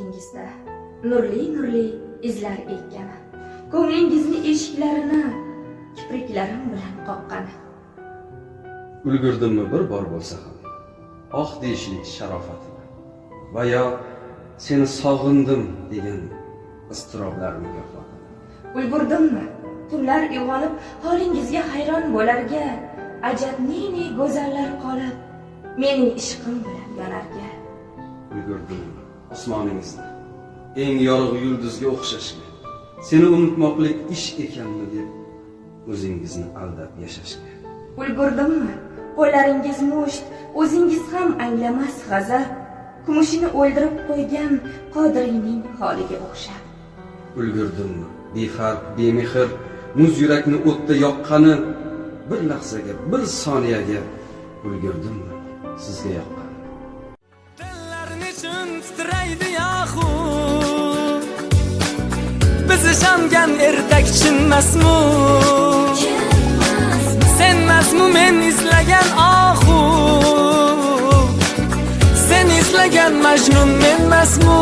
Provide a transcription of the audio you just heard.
suhbatingizda nurli nurli izlar ekkani ko'nglingizni eshiklarini kipriklarim bilan qoqqani. Ulgurdimmi bir bor bo'lsa ham oh deyishlik sharofatini va yo seni sog'indim degan iztiroblar mukofotini ulgurdimmi? Tunlar uyg'onib holingizga hayron bo'larga ajab ne ne go'zallar qolib mening ishqim bilan yonarga ulgurdimmi osmoningizda eng yorug' yulduzga o'xshashga seni unutmoqlik ish ekanmi deb o'zingizni aldab yashashga ulgurdimmi qo'llaringiz musht o'zingiz ham anglamas g'azab kumushini o'ldirib qo'ygan qodiriyning holiga o'xshab. Ulgurdimmi befarq bemehr muz yurakni o'tda yoqqani bir lahzaga bir soniyaga ulgurdimmi sizga yoqqani izishongan ertak chinmasmu Senmasmu men izlagan ohu Sen izlagan majnun menmasmu